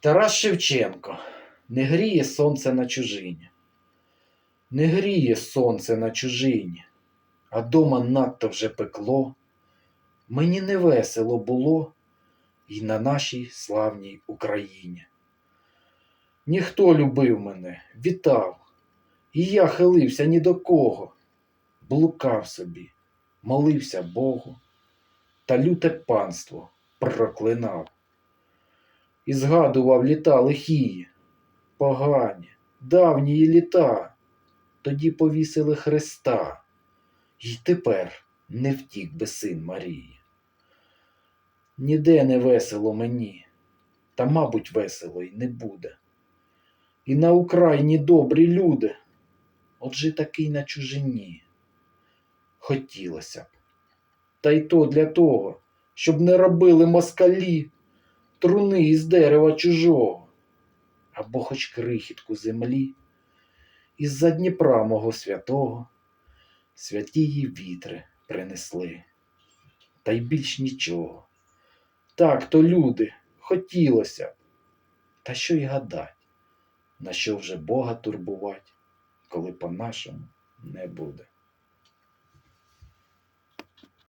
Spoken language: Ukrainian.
Тарас Шевченко не гріє сонце на чужині. Не гріє сонце на чужині, а дома надто вже пекло. Мені не весело було і на нашій славній Україні. Ніхто любив мене, вітав, і я хилився ні до кого, блукав собі, молився Богу, та люте панство проклинав. І згадував літа лихії, погані, давнії літа, тоді повісили Христа, І тепер не втік би син Марії. Ніде не весело мені, та, мабуть, весело й не буде. І на Україні добрі люди, отже такий на чужині. Хотілося б. Та й то для того, щоб не робили москалі труни із дерева чужого, або хоч крихітку землі, із-за Дніпра мого святого святії вітри принесли. Та й більш нічого. Так то люди, хотілося б. Та що й гадать, на що вже Бога турбувать, коли по-нашому не буде.